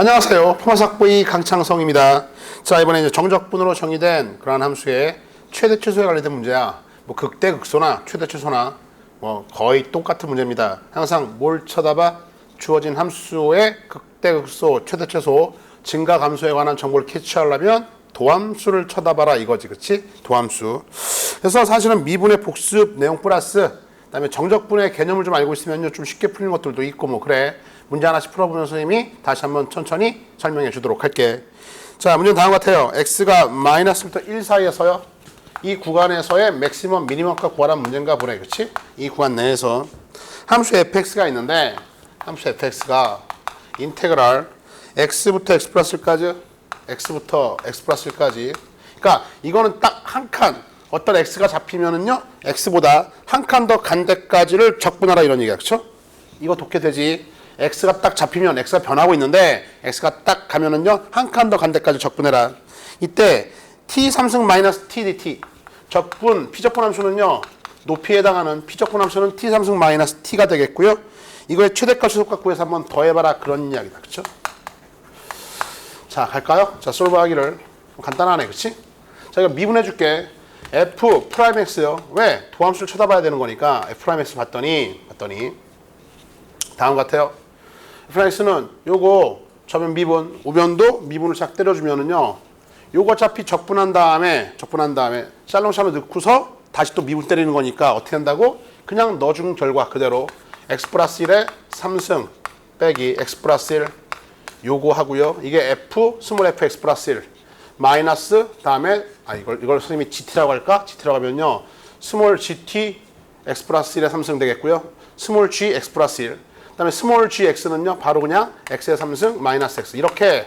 안녕하세요. 포마삭보이 강창성입니다. 자, 이번에 이제 정적분으로 정의된 그러한 함수의 최대 최소에 관련된 문제야. 뭐 극대 극소나 최대 최소나 뭐 거의 똑같은 문제입니다. 항상 뭘 쳐다봐? 주어진 함수의 극대 극소, 최대 최소, 증가 감소에 관한 정보를 캐치하려면 도함수를 쳐다봐라 이거지, 그렇지? 도함수. 그래서 사실은 미분의 복습 내용 플러스 그다음에 정적분의 개념을 좀 알고 있으면요 좀 쉽게 풀리는 것들도 있고 뭐 그래 문제 하나씩 풀어보면서 선생님이 다시 한번 천천히 설명해 주도록 할게. 자 문제는 다음 같아요. X가 마이너스부터 1 사이에서요. 이 구간에서의 맥시멈 미니멈값 구하라는 문제인가 보네. 그치? 이 구간 내에서. 함수 fx가 있는데 함수 fx가 인테그랄 x부터 x 플러스까지 x부터 x 플러스까지. 그러니까 이거는 딱 한 칸. 어떤 x가 잡히면은요 x보다 한 칸 더 간 데까지를 적분하라 이런 얘기야. 그쵸? 이거 독해 되지 x가 딱 잡히면 x가 변하고 있는데 x가 딱 가면은요 한 칸 더 간 데까지 적분해라. 이때 t 3승 마이너스 t dt 적분 피적분 함수는요 높이에 해당하는 피적분 함수는 t 3승 마이너스 t가 되겠고요. 이거의 최대값 최소값 구해서 한번 더해봐라. 그런 이야기다. 그쵸? 자 갈까요? 자 솔브하기를 간단하네. 그치? 자 이거 미분해 줄게. F 프라임 x요. 왜? 도함수를 쳐다봐야 되는 거니까 f 프라임 x 봤더니 봤더니. 다음 같아요 프라임 x는 요거 저변 미분 우변도 미분을 싹 때려주면은요 요거 어차피 적분한 다음에 적분한 다음에 샬롬샬롬 넣고서 다시 또 미분 때리는 거니까 어떻게 한다고? 그냥 넣어준 결과 그대로 x 플러스 1에 3승 빼기 x 플러스 1 요거 하고요. 이게 f 스몰 f x 플러스 1 마이너스 다음에 아 이걸 이걸 선생님이 gt라고 할까? gt라고 하면요. 스몰 gt x 플러스 1의 3승 되겠고요. 스몰 g x 플러스 1그 다음에 스몰 gx는요. 바로 그냥 x의 3승 마이너스 x 이렇게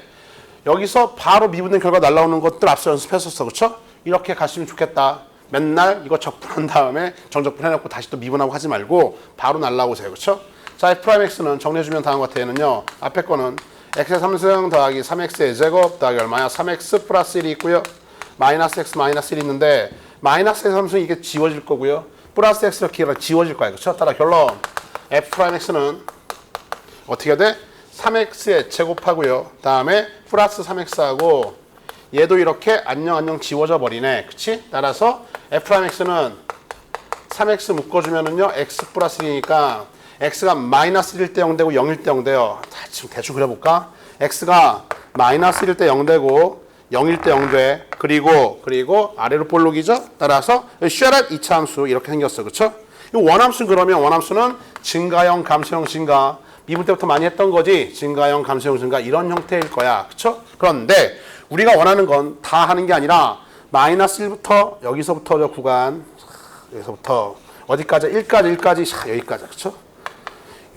여기서 바로 미분된 결과 날라오는 것들 앞서 연습했었어. 그렇죠? 이렇게 갔으면 좋겠다. 맨날 이거 적분한 다음에 정적분 해놓고 다시 또 미분하고 하지 말고 바로 날라오세요. 그렇죠? 자, f 프라임 x는 정리해주면 다음과 같아요는요. 앞에 거는 x의 3승 더하기 3x의 제곱 더하기 얼마야? 3x 플러스 1이 있고요. 마이너스 x 마이너스 1이 있는데 마이너스의 3승 이게 지워질 거고요. 플러스 x로 기회가 지워질 거예요. 그렇죠? 따라 결론 f 프라임 x는 어떻게 돼? 3x에 제곱하고요. 다음에 플러스 3x하고 얘도 이렇게 안녕 안녕 지워져 버리네. 그치? 따라서 f'x는 3x 묶어주면은요. x 플러스 1이니까 x가 마이너스 1일 때 0되고 0일 때 0 돼요. 자, 지금 대충 그려볼까? x가 마이너스 1일 때 0되고 0일 때 0 돼. 그리고 그리고 아래로 볼록이죠. 따라서 쉐렛 2차 함수 이렇게 생겼어. 그쵸? 이 원함수 그러면 원함수는 증가형, 감소형, 증가. 미분 때부터 많이 했던 거지. 증가형, 감소형, 증가 이런 형태일 거야. 그쵸? 그런데 우리가 원하는 건 다 하는 게 아니라 마이너스 1부터 여기서부터 저 구간 여기서부터 어디까지 1까지 1까지 샤, 여기까지 그쵸?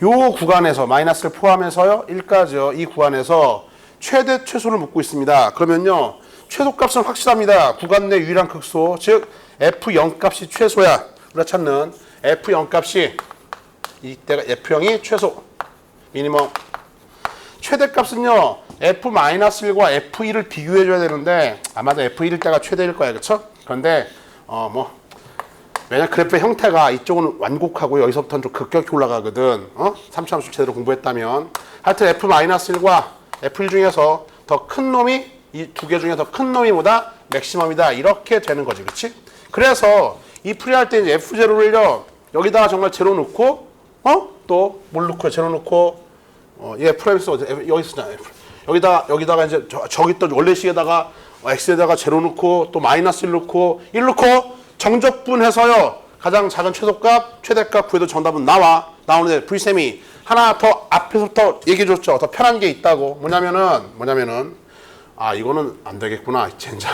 요 구간에서 마이너스를 포함해서요 1까지요 이 구간에서 최대 최소를 묻고 있습니다. 그러면요 최소값은 확실합니다. 구간 내 유일한 극소 즉 f0 값이 최소야. 우리가 찾는 f0 값이 이때가 f0이 최소 미니멈 최대값은요 f-1과 f1을 비교해 줘야 되는데 아마도 f1일 때가 최대일 거야 그렇죠? 그런데 어 뭐 왜냐 그래프의 형태가 이쪽은 완곡하고 여기서부터는 좀 급격히 올라가거든 어? 3차 함수 제대로 공부했다면 하여튼 f-1과 f1 중에서 더 큰 놈이 이 두 개 중에 더 큰 놈이 보다 맥시멈이다 이렇게 되는 거지 그렇지? 그래서 이 풀이할 때 이제 f0를요 여기다가 정말 제로 넣고 어? 또 뭘 넣고 제로 넣고 어, 얘 프라임스 어디 여기 쓰잖아. 여기다 여기다가 이제 저, 저기 또 원래 식에다가 어, x에다가 제로 넣고 또 마이너스 1 넣고 1 넣고 정적분해서요. 가장 작은 최소값, 최대값 구해도 정답은 나와. 나오는데 불쌤이 하나 더 앞에서부터 얘기해 줬죠. 더 편한 게 있다고. 뭐냐면은 뭐냐면은 아 이거는 안 되겠구나. 젠장.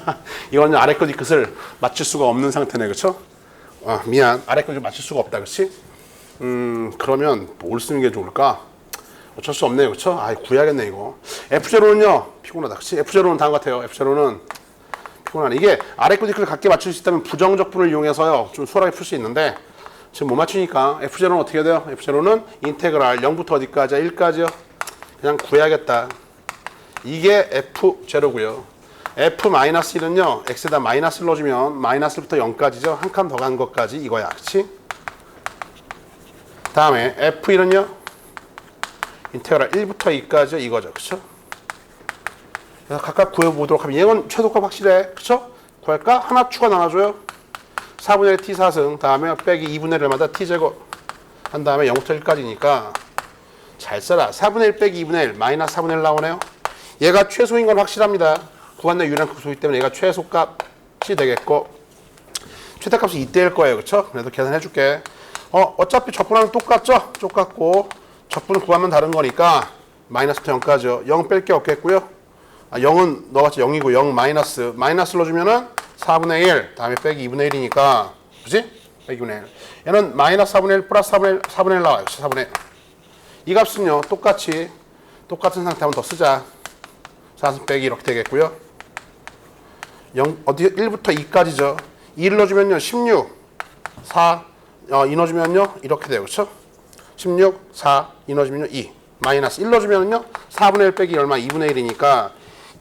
이거는 아래 거 뒤끝을 맞출 수가 없는 상태네. 그렇죠? 아, 미안. 아래 거뒤 맞출 수가 없다. 그렇지? 음, 그러면 뭘 쓰는 게 좋을까? 어쩔 수 없네요. 그렇죠? 아, 구해야겠네 이거. F0는요. 피곤하다. 그렇지? F0는 다음 같아요. F0는 피곤하네. 이게 아래 거 뒤를 각게 맞출 수 있다면 부정적 분을 이용해서요. 좀 수월하게 풀 수 있는데 지금 못 맞추니까 F0는 어떻게 돼요? F0는 인테그랄 0부터 어디까지야? 1까지요. 그냥 구해야겠다. 이게 F0고요. F-1은요. X에다 마이너스를 넣어주면 마이너스부터 0까지죠. 한 칸 더 간 것까지 이거야. 그렇지? 다음에 F1은요. 인테그랄 1부터 2까지 이거죠. 그쵸? 그래서 각각 구해보도록 하면 얘는 최소값 확실해. 그쵸? 구할까? 하나 추가 나눠줘요. 4분의 1 t 4승 다음에 빼기 2분의 1마다 t 제곱 한 다음에 0부터 1까지니까 잘 써라. 4분의 1 빼기 2분의 1 마이너스 4분의 1 나오네요. 얘가 최소인 건 확실합니다. 구간내 유량 극소이기 때문에 얘가 최소값이 되겠고 최대값이 이때일 거예요. 그렇죠? 그래도 계산해 줄게. 어, 어차피 적분하면 똑같죠? 똑같고 적분을 구하면 다른 거니까 마이너스부터 0까지요. 0 뺄 게 없겠고요. 아, 0은 넣어봤자 0이고 0 마이너스 마이너스 넣어주면은 4분의 1 다음에 빼기 2분의 1이니까 그지? 빼기 2분의 1 얘는 마이너스 4분의 1 플러스 4분의 1 4분의 1 나와요 4분의 1. 이 값은요 똑같이 똑같은 상태 한번 더 쓰자 4승 빼기 이렇게 되겠고요 0 어디 1부터 2까지죠 2를 넣어주면요 16 4 어, 2 넣어주면요 이렇게 돼요 그렇죠? 16 4 2 넣어주면요 2 마이너스 1 넣어주면요 4분의 1 빼기 얼마 2분의 1이니까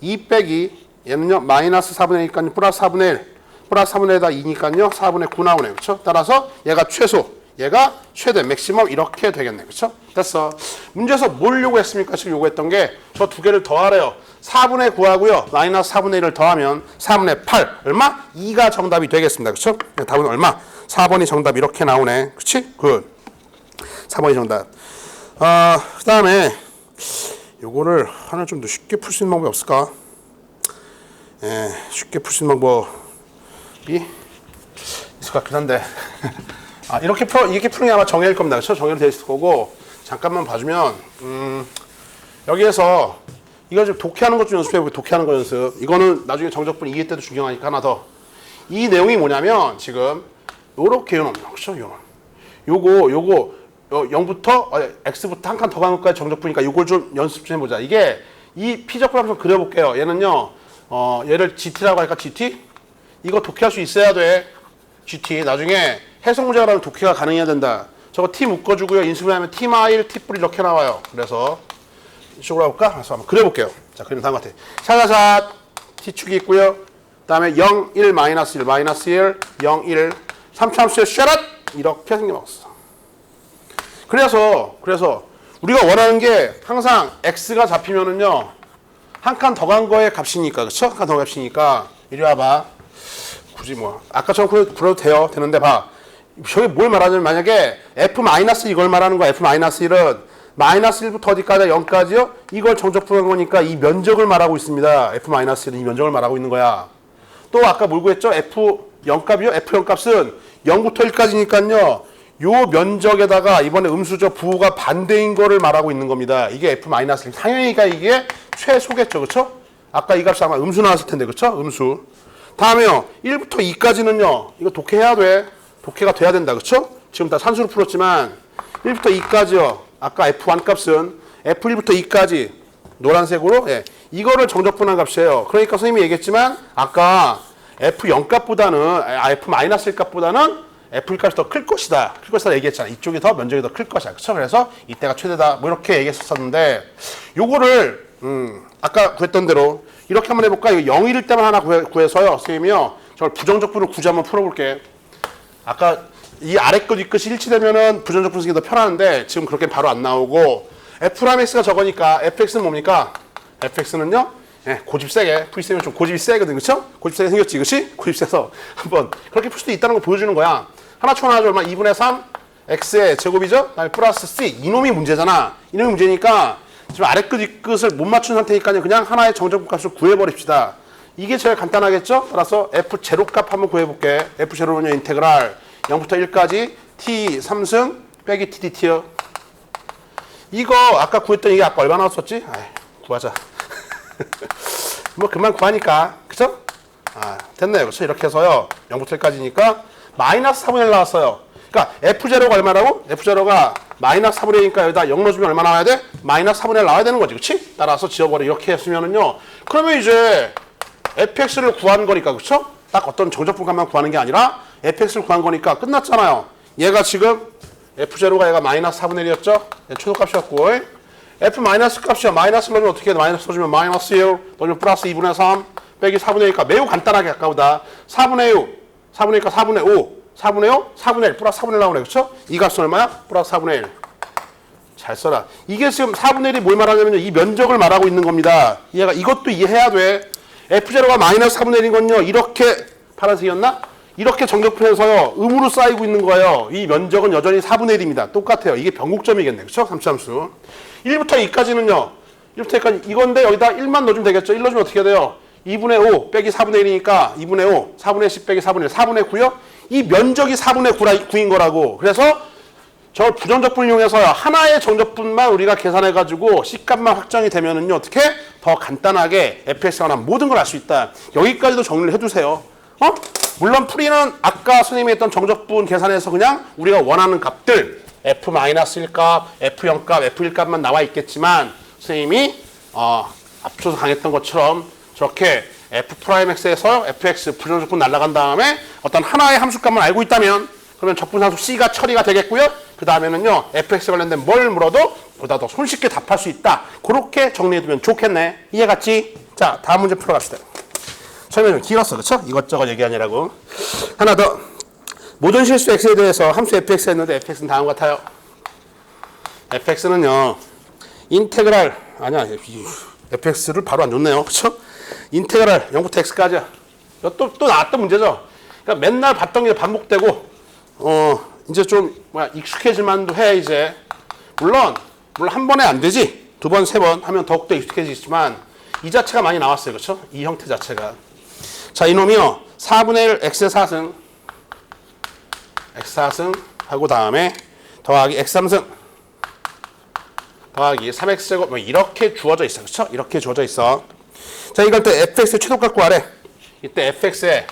2 빼기 얘는요 마이너스 4분의 1이니까 플러스 4분의 1 플러스 4분의 1에다 2니까요 4분의 9 나오네요 그렇죠? 따라서 얘가 최소 얘가 최대 맥시멈 이렇게 되겠네 그렇죠? 됐어 문제에서 뭘 요구했습니까? 지금 요구했던 게 저 두 개를 더하래요 4분의 9하고요 마이너스 4분의 1을 더하면 4분의 8 얼마? 2가 정답이 되겠습니다 그렇죠? 답은 얼마? 4번이 정답 이렇게 나오네 그렇지? 굿 4번이 정답 아, 그 다음에 요거를 하나 좀 더 쉽게 풀 수 있는 방법이 없을까? 예, 쉽게 풀 수 있는 방법이 있을 것 같긴 한데. 아, 이렇게 풀어, 이렇게 푸는 게 아마 정해일 겁니다. 그렇죠? 정해되어 있을 거고. 잠깐만 봐주면, 음, 여기에서 이거 좀 독해하는 것 좀 연습해보고 독해하는 거 연습. 이거는 나중에 정적분 이해 때도 중요하니까 하나 더. 이 내용이 뭐냐면, 지금, 요렇게 요놈, 그렇죠? 요놈. 요거, 요거, 어, 0부터 어, x부터 한 칸 더 가는 것까지 정적분이니까 이걸 좀 연습 좀 해보자. 이게 이 피적분 한번 그려볼게요. 얘는요, 어, 얘를 GT라고 할까 GT? 이거 독해할 수 있어야 돼. GT. 나중에 해석 문제가 면 독해가 가능해야 된다. 저거 T 묶어주고요. 인수분해 하면 T 마일, T 뿔 이렇게 나와요. 그래서 이쪽으로 해볼까? 그래서 한번 그려볼게요. 자, 그림 다음 것 같아. 샤샤샷 T축이 있고요. 그 다음에 0, 1, 마이너스 1, 마이너스 1, 0, 1, 3참수의 쉐럿 이렇게 생겨먹었어. 그래서 그래서 우리가 원하는 게 항상 x가 잡히면은요 한 칸 더 간 거의 값이니까 그쵸? 한칸 더 값이니까. 이리 와봐. 굳이 뭐 아까처럼 그려- 그려도 돼요. 되는데 봐. 저게 뭘 말하냐면 만약에 f 마이너스 이걸 말하는 거야. F 마이너스 1은 마이너스 1부터 어디까지? 0까지요? 이걸 정적분한 거니까 이 면적을 말하고 있습니다. F 마이너스 1은 이 면적을 말하고 있는 거야. 또 아까 뭘 구 했죠? f 0 값이요? f 0 값은 0부터 1까지니까요 요 면적에다가 이번에 음수저 부호가 반대인 거를 말하고 있는 겁니다. 이게 f 마이너스 당연히가 이게 최소겠죠, 그렇죠? 아까 이 값이 아마 음수 나왔을 텐데, 그렇죠? 음수. 다음에요, 1부터 2까지는요, 이거 독해해야 돼. 독해가 돼야 된다, 그렇죠? 지금 다 산수로 풀었지만 1부터 2까지요. 아까 f1 값은 f1부터 2까지 노란색으로 예, 이거를 정적분한 값이에요. 그러니까 선생님이 얘기했지만 아까 f0 값보다는 아, f 마이너스 1 값보다는 F 값이 더 클 것이다. 클 것이다 얘기했잖아. 이쪽이 더 면적이 더 클 것이야. 그렇죠? 그래서 이때가 최대다. 뭐 이렇게 얘기했었는데 요거를 음, 아까 구했던 대로 이렇게 한번 해볼까? 이거 0일 때만 하나 구해, 구해서요. 선생님이요. 저걸 부정적분을 굳이 한번 풀어볼게. 아까 이 아래 끝, 위 끝이 일치되면은 부정적분 쓰기 더 편한데 지금 그렇게 바로 안 나오고 F랑 X가 적으니까 FX는 뭡니까? FX는요? 예, 고집 세게 풀이쓰면 좀 고집이 세거든, 그렇죠? 고집 세게 생겼지, 그렇지? 고집 세서 한번 그렇게 풀 수도 있다는 거 보여주는 거야. 하나 총 하나 얼마? 2분의 3 x의 제곱이죠? 그다음에 플러스 c 이놈이 문제잖아. 이놈이 문제니까 지금 아래 끝, 위 끝을 못 맞춘 상태니까요. 그냥 하나의 정적분 값을 구해버립시다. 이게 제일 간단하겠죠? 따라서 f 제로 값 한번 구해볼게. f 제로는요 인테그랄 0부터 1까지 t 3승 빼기 t dt요. 이거 아까 구했던 이게 아까 얼마 나왔었지? 아이, 구하자. 뭐 그만 구하니까 그쵸? 아 됐네요 그렇죠 이렇게 해서요 0부터 1까지니까 마이너스 4분의 1 나왔어요 그러니까 F0가 얼마라고? F0가 마이너스 4분의 1이니까 여기다 0 넣어주면 얼마 나와야 돼? 마이너스 4분의 1 나와야 되는 거지 그치? 따라서 지워버려 이렇게 했으면은요 그러면 이제 fx를 구한 거니까 그쵸? 딱 어떤 정적분값만 구하는 게 아니라 fx를 구한 거니까 끝났잖아요 얘가 지금 f0가 얘가 마이너스 4분의 1이었죠? 최소값이었고 f 마이너스 값이야. 마이너스 넣으면 어떻게 해? 마이너스 써주면 마이너스 1, 넣으면 플러스 2분의 3, 빼기 4분의 1이니까 매우 간단하게 가까우다. 4분의 6, 4분의 1이니까 4분의 5, 4분의 5, 4분의 1, 플러스 4분의 1 나오네. 그쵸? 이 값은 얼마야? 플러스 4분의 1. 잘 써라. 이게 지금 4분의 1이 뭘 말하냐면요. 이 면적을 말하고 있는 겁니다. 이해가 이것도 이해해야 돼. F0가 마이너스 4분의 1이건요. 이렇게 파란색이었나? 이렇게 정적분에서요. 음으로 쌓이고 있는 거예요. 이 면적은 여전히 4분의 1입니다. 똑같아요. 이게 변곡점이겠네. 그렇죠? 삼차함수. 1부터 2까지는요. 1부터 2까지 이건데 여기다 1만 넣어주면 되겠죠. 1 넣어주면 어떻게 돼요? 2분의 5 빼기 4분의 1이니까 2분의 5, 4분의 10 빼기 4분의 1, 4분의 9요? 이 면적이 4분의 9라, 9인 거라고. 그래서 저 부정적분을 이용해서 하나의 정적분만 우리가 계산해가지고 C값만 확정이 되면은요, 어떻게? 더 간단하게 fx가 관한 모든 걸 알 수 있다. 여기까지도 정리를 해두세요. 어? 물론 풀이는 아까 선생님이 했던 정적분 계산해서 그냥 우리가 원하는 값들, f-1 값, f0 값, f1 값만 나와 있겠지만, 선생님이, 어, 앞서서 강했던 것처럼 저렇게 f'x에서 fx 부정적분 날아간 다음에 어떤 하나의 함수값만 알고 있다면 그러면 적분상수 C가 처리가 되겠고요. 그 다음에는요, fx 관련된 뭘 물어도 보다 더 손쉽게 답할 수 있다. 그렇게 정리해두면 좋겠네. 이해갔지? 자, 다음 문제 풀어갑시다. 설명 좀 길었어, 그쵸? 이것저것 얘기하느라고. 하나 더. 모든 실수 x에 대해서 함수 fx 했는데 fx는 다음 같아요. fx는요, 인테그랄, 아니야, 이 fx를 바로 안 줬네요. 그쵸? 인테그랄 0부터 x까지야. 이거 또, 또 나왔던 문제죠. 그러니까 맨날 봤던 게 반복되고, 어, 이제 좀, 뭐야, 익숙해질 만도 해, 이제. 물론, 물론 한 번에 안 되지. 두 번, 세 번 하면 더욱더 익숙해지지만, 이 자체가 많이 나왔어요. 그렇죠? 이 형태 자체가. 자, 이놈이요. 4분의 1 x의 4승. x 4승 하고 다음에 더하기 x 3승. 더하기 3x제곱 뭐 이렇게 주어져 있어. 그렇죠? 이렇게 주어져 있어. 자, 이걸 때 fx의 최소값 구하래. 이때 fx의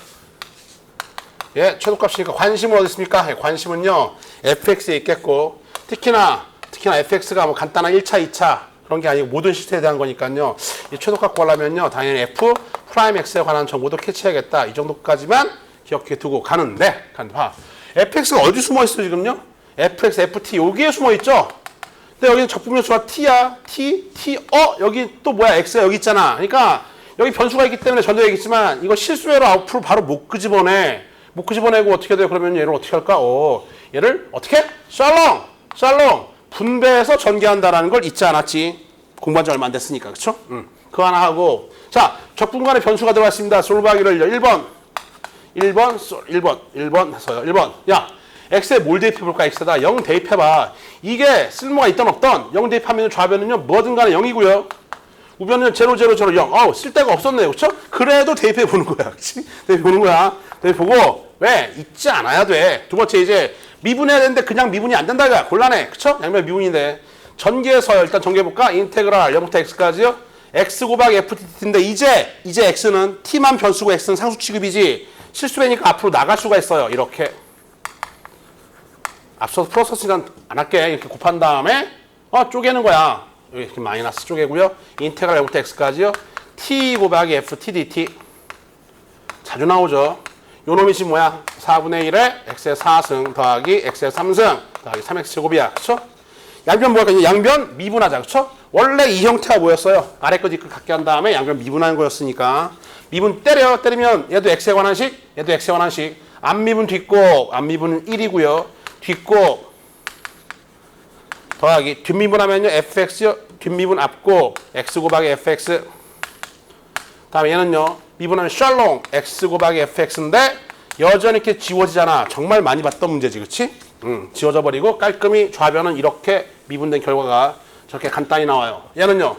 예, 최소값이니까 관심은 어디 있습니까? 예, 관심은요. fx에 있겠고 특히나 특히나 fx가 뭐 간단한 1차, 2차 그런 게 아니고 모든 시스템에 대한 거니까요. 이 최소값 구하려면요. 당연히 f 프라임 x에 관한 정보도 캐치해야겠다. 이 정도까지만 기억해 두고 가는데 간다. 봐. fx가 어디 숨어 있어 지금요? fx, ft 여기에 숨어 있죠? 근데 여기는 적분변수가 t야. t, t, 어? 여기 또 뭐야? x가 여기 있잖아. 그러니까 여기 변수가 있기 때문에 전도 얘기했지만 이거 실수로 앞으로 바로 못 끄집어내. 못 끄집어내고 어떻게 돼요? 그러면 얘를 어떻게 할까? 어, 얘를 어떻게? 샬롱! 샬롱! 분배해서 전개한다라는 걸 잊지 않았지. 공부한 지 얼마 안 됐으니까. 그쵸? 음. 그거 하나 하고. 자, 적분간에 변수가 들어왔습니다. 솔브하기를 1번. 1번, 1번, 1번 해서요. 1번. 야, x에 뭘 대입해볼까? x에다 0 대입해봐. 이게 쓸모가 있던 없던 0 대입하면 좌변은요, 뭐든 간에 0이고요. 우변은 0, 0, 0, 0. 어우, 쓸데가 없었네요. 그쵸? 그래도 대입해보는 거야. 그치? 대입해보는 거야. 대입해보고, 왜? 잊지 않아야 돼. 두 번째, 이제, 미분해야 되는데 그냥 미분이 안 된다. 이거야. 곤란해. 그쵸? 양면 미분인데. 전개해서요. 일단 전개해볼까? 인테그랄 0부터 x까지요. x 곱하기 ft인데, 이제, 이제 x는 t만 변수고 x는 상수 취급이지. 실수되니까 앞으로 나갈 수가 있어요. 이렇게. 앞서서 풀었었으니까 안 할게. 이렇게 곱한 다음에, 어, 쪼개는 거야. 이렇게 마이너스 쪼개고요. 인테그랄 0부터 x까지요. t 곱하기 f t dt. 자주 나오죠. 요 놈이 지금 뭐야? 4분의 1에 x의 4승 더하기 x의 3승 더하기 3x 제곱이야. 그쵸? 양변 뭐할까? 양변 미분하자. 그쵸? 원래 이 형태가 뭐였어요? 아래 거 뒤끝 같게 한 다음에 양변 미분하는 거였으니까. 미분 때려. 때리면 얘도 x에 관한 식, 얘도 x에 관한 식. 안 미분 뒷곱, 안 미분은 1이고요. 뒷곱 더하기 뒷미분하면요 fx요. 뒷미분 앞곱 x 곱하기 fx. 다음에 얘는요. 미분하면 샬롱 x 곱하기 fx인데 여전히 이렇게 지워지잖아. 정말 많이 봤던 문제지, 그렇지? 음, 지워져 버리고 깔끔히 좌변은 이렇게 미분된 결과가 저렇게 간단히 나와요. 얘는요.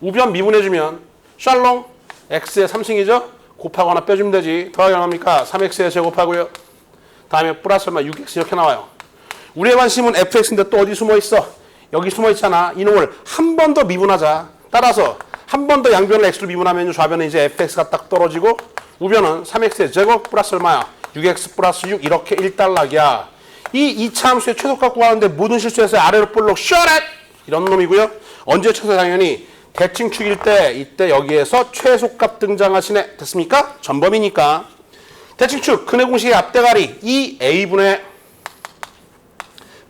우변 미분해주면 샬롱 x의 3승이죠? 곱하거나 빼주면 되지. 더하기 얼마입니까? 3x의 제곱하고요. 다음에 플러스 얼마 6x 이렇게 나와요. 우리의 관심은 fx인데 또 어디 숨어 있어? 여기 숨어 있잖아. 이놈을 한 번 더 미분하자. 따라서 한 번 더 양변을 x로 미분하면 좌변은 이제 fx가 딱 떨어지고 우변은 3x의 제곱 플러스 얼마야? 6x 플러스 6 이렇게 1달락이야. 이 2차 함수의 최소값 구하는데 모든 실수에서 아래로 볼록 셔렛 이런 놈이고요. 언제 쳐서 당연히 대칭축일 때 이때 여기에서 최소값 등장하시네. 됐습니까? 전범이니까. 대칭축 근해 공식의 앞대가리 2a분의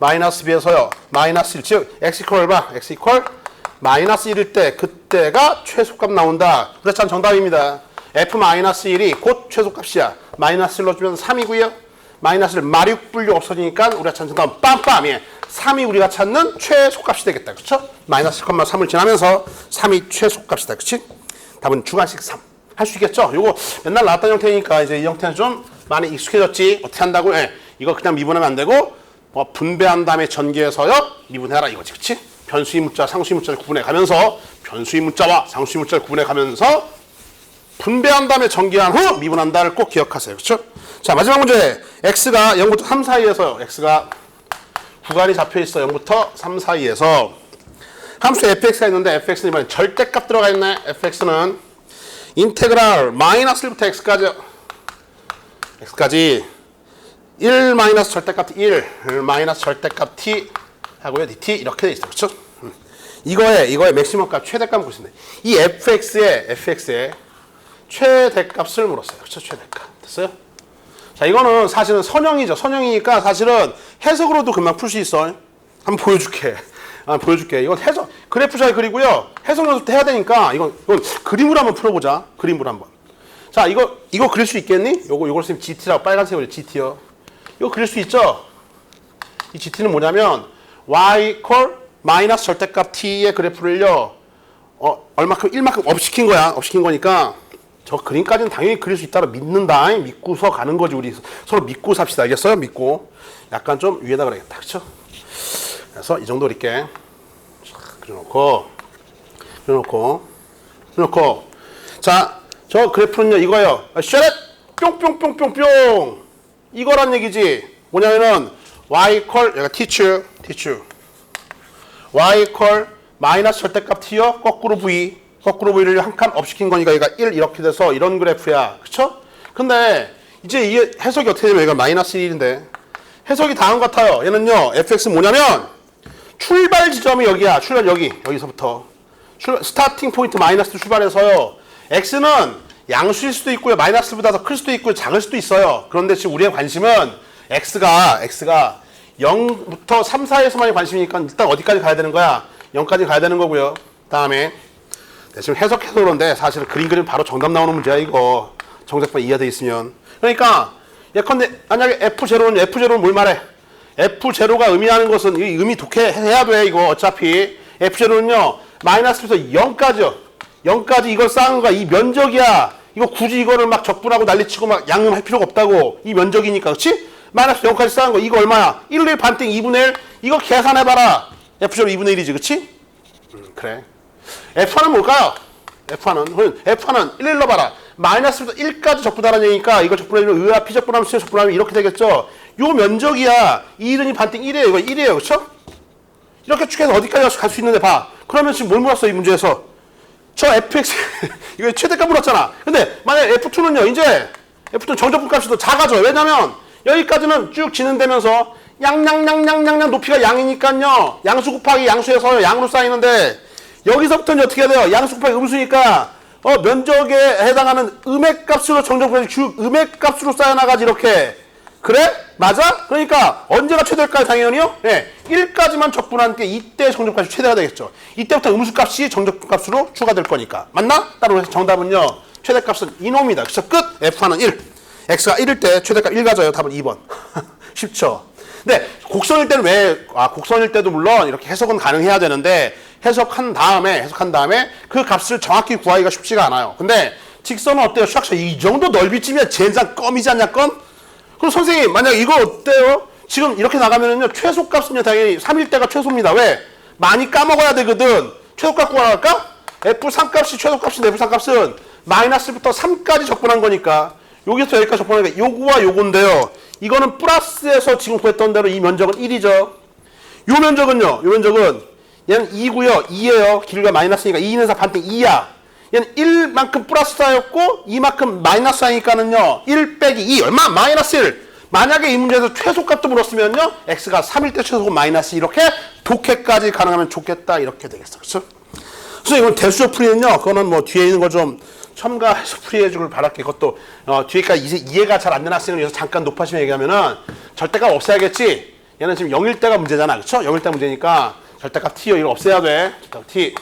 마이너스 b에서요. 마이너스 1, 즉 x 이퀄 봐. x 이퀄 마이너스 1일 때 그때가 최소값 나온다. 그렇잖아 정답입니다. f 마이너스 1이 곧 최소값이야. 마이너스 1로 주면 3이고요. 마이너스를 마륙 분류 없어지니까 우리가 참 정답 빰빰 예. 3이 우리가 찾는 최소값이 되겠다. 그렇죠? 마이너스 1,3을 지나면서 3이 최소값이다. 그렇지? 답은 주관식 3. 할 수 있겠죠? 요거 맨날 나왔던 형태니까 이제 이 형태는 좀 많이 익숙해졌지. 어떻게 한다고? 예. 이거 그냥 미분하면 안 되고 뭐 분배한 다음에 전개해서요. 미분해라 이거지. 그렇지? 변수의 문자, 상수의 문자를 구분해 가면서 변수의 문자와 상수의 문자를 구분해 가면서 분배한 다음에 전개한 후 미분한다를 꼭 기억하세요. 그렇죠? 자, 마지막 문제. x가 0부터 3 사이에서요. x가 구간이 잡혀 있어. 0부터 3 사이에서 함수 fx가 있는데 fx는 이번에 절대값 들어가 있네. fx는 인테그랄 마이너스 1부터 x까지 x까지 1 마이너스 절대값 1, 1 마이너스 절대값 t 하고요. dt 이렇게 돼 있어. 그렇죠? 음. 이거에 이거의 맥시멈 값 최대값 보시면 돼. 이 fx의 fx의 최대값을 물었어요. 그렇죠? 최대값. 됐어요? 자, 이거는 사실은 선형이죠. 선형이니까 사실은 해석으로도 금방 풀 수 있어. 한번 보여줄게. 아, 보여줄게. 이건 해석, 그래프 잘 그리고요. 해석 연습도 해야 되니까 이건, 이건 그림으로 한번 풀어보자. 그림으로 한번. 자, 이거, 이거 그릴 수 있겠니? 요거, 요걸 쓰면 GT라고 빨간색으로 GT요. 이거 그릴 수 있죠? 이 GT는 뭐냐면 y 콜 마이너스 절대값 t의 그래프를요. 어, 얼마큼 1만큼 업시킨 거야. 업시킨 거니까 저 그림까지는 당연히 그릴 수 있다고 믿는다. 믿고서 가는 거지. 우리 서로 믿고 삽시다. 알겠어요? 믿고. 약간 좀 위에다 그래야겠다. 그렇죠? 그래서 이 정도. 자, 그려놓고 그려놓고 그려놓고 자, 저 그래프는요. 이거예요. 쉐렛 뿅뿅뿅뿅뿅 이거란 얘기지. 뭐냐면은 y 콜 얘가 t축 t축 y 콜 마이너스 절대값 t요? 거꾸로 v. 거꾸로 v를 한 칸 업시킨 거니까 얘가 1 이렇게 돼서 이런 그래프야. 그쵸? 근데 이제 이게 해석이 어떻게 되면 얘가 마이너스 1인데 해석이 다음 같아요. 얘는요 fx 뭐냐면 출발 지점이 여기야. 출발 여기 여기서부터. 출, 스타팅 포인트 마이너스 출발해서요. x는 양수일 수도 있고요 마이너스보다 더 클 수도 있고요 작을 수도 있어요. 그런데 지금 우리의 관심은 x가 x가 0부터 3, 4에서만이 관심이니까 일단 어디까지 가야 되는 거야? 0까지 가야 되는 거고요. 다음에 네, 지금 해석해서 그런데 사실 그림 그림 바로 정답 나오는 문제야 이거. 정답만 이해돼 있으면. 그러니까 예컨대 만약에 F0는 F0는 뭘 말해? F0가 의미하는 것은 이 의미 독해해야 돼 이거 어차피. F0는요 마이너스부터 0까지요. 0까지 이걸 쌓은 거야 이 면적이야 이거 굳이 이거를 막 적분하고 난리치고 막 양념할 필요가 없다고. 이 면적이니까 그렇지? 마이너스 0까지 쌓은 거 이거 얼마야? 1, 1 반띵 2분의 1 이거 계산해봐라. F0 2분의 1이지 그렇지? 음, 그래. F1은 뭘까요? F1은 F1은 1, 1 넣어봐라. 마이너스부터 1까지 적분하라는 얘기니까 이걸 적분하면 의와 P 적분하면 C 적분하면 이렇게 되겠죠? 요 면적이야. 2는 반띵 1이에요. 이거 1이에요. 그렇죠? 이렇게 축해서 어디까지 갈 수 있는데 봐. 그러면 지금 뭘 물었어 이 문제에서 저 fx 이거 최대값 물었잖아. 근데 만약 f2는요 이제 f2는 정적분 값이 더 작아져. 왜냐면 여기까지는 쭉 진행되면서 양양양양양양 높이가 양이니까요. 양수 곱하기 양수에서 양으로 쌓이는데 여기서부터는 어떻게 해야 돼요? 양수 곱하기 음수니까 어 면적에 해당하는 음의 값으로 정적분이 쭉 음의 값으로 쌓여나가지 이렇게. 그래? 맞아? 그러니까 언제가 최대일까요? 당연히요. 예. 1까지만 적분한 게 이때 정적값이 최대가 되겠죠. 이때부터 음수값이 정적값으로 추가될 거니까. 맞나? 따로 해서 정답은요. 최대값은 이놈이다. 그래서 끝. F1은 1. X가 1일 때 최대값 1 가져요. 답은 2번. 쉽죠. 근데 곡선일 때는 왜, 아, 곡선일 때도 물론 이렇게 해석은 가능해야 되는데 해석한 다음에, 해석한 다음에 그 값을 정확히 구하기가 쉽지가 않아요. 근데 직선은 어때요? 수학자 이 정도 넓이쯤이야 젠장 껌이지 않냐, 껌? 그럼 선생님 만약 이거 어때요? 지금 이렇게 나가면은요 최소값은요 당연히 3일 때가 최소입니다. 왜? 많이 까먹어야 되거든. 최소값 구하랄까? F3 값이 최소값인 F3 값은 마이너스부터 3까지 적분한 거니까 여기서 여기까지 적분한 게 요거와 요건데요. 이거는 플러스에서 지금 구했던 대로 이 면적은 1이죠. 요 면적은요. 요 면적은 얘는 2고요. 2예요. 길이가 마이너스니까 2는 4 반대 2야. 얘는 1만큼 플러스 쌓였고 2만큼 마이너스 하니까는요 1 빼기 2 얼마? 마이너스 1 만약에 이 문제에서 최소값도 물었으면요 x가 3일 때 최소고 마이너스 이렇게 독해까지 가능하면 좋겠다 이렇게 되겠어. 그렇죠? 그래서 이건 대수적 풀이는요 그거는 뭐 뒤에 있는 거 좀 첨가해서 풀이해 주길 바랄게. 그것도 어, 뒤에까지 이제 이해 가 잘 안 되는 학생을 위해서 잠깐 높아지면 얘기하면은 절대값 없애야겠지? 얘는 지금 0일 때가 문제잖아. 그렇죠? 0일 때 문제니까 절대값 t요. 이거 없애야 돼. 절대값 t.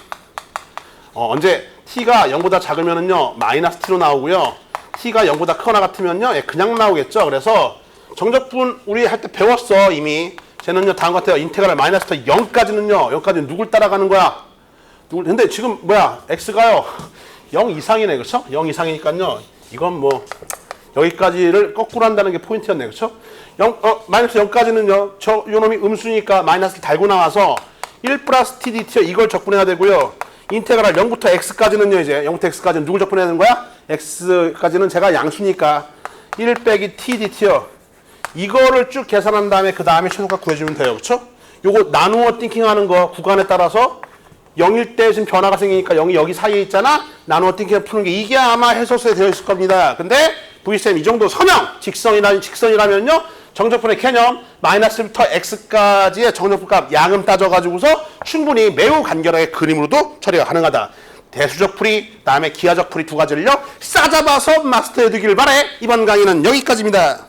어, 언제 t가 0보다 작으면은요 마이너스 t로 나오고요 t가 0보다 크거나 같으면요 예, 그냥 나오겠죠 그래서 정적분 우리 할 때 배웠어 이미 쟤는요 다음과 같아요. 인테그랄 마이너스부터 0까지는요. 0까지는 누굴 따라가는 거야? 누굴 근데 지금 뭐야? x가요. 0 이상이네. 그렇죠? 0 이상이니까요. 이건 뭐 여기까지를 거꾸로 한다는 게 포인트였네. 그렇죠? 0 어, 마이너스 0까지는요. 저 요놈이 음수니까 마이너스 달고 나와서 1 플러스 t dt 이걸 적분해야 되고요. 인테그랄 0부터 x까지는요. 이제 0부터 x까지는 누굴 되는 거야? x까지는 제가 양수니까 1 빼기 t dt요. 이거를 쭉 계산한 다음에 그 다음에 최소값 구해주면 돼요. 그렇죠? 요거 나누어 띵킹하는 거 구간에 따라서 0일 때 지금 변화가 생기니까 0이 여기 사이에 있잖아. 나누어 띵킹 푸는 게 이게 아마 해설서에 되어 있을 겁니다. 근데 V쌤 이 정도 선형 직선이라 직선이라면요. 정적분의 개념 마이너스부터 x까지의 정적분 값 양음 따져가지고서 충분히 매우 간결하게 그림으로도 처리가 가능하다. 대수적 풀이, 다음에 기하적 풀이 두 가지를요 싸잡아서 마스터해 두길 바래. 이번 강의는 여기까지입니다.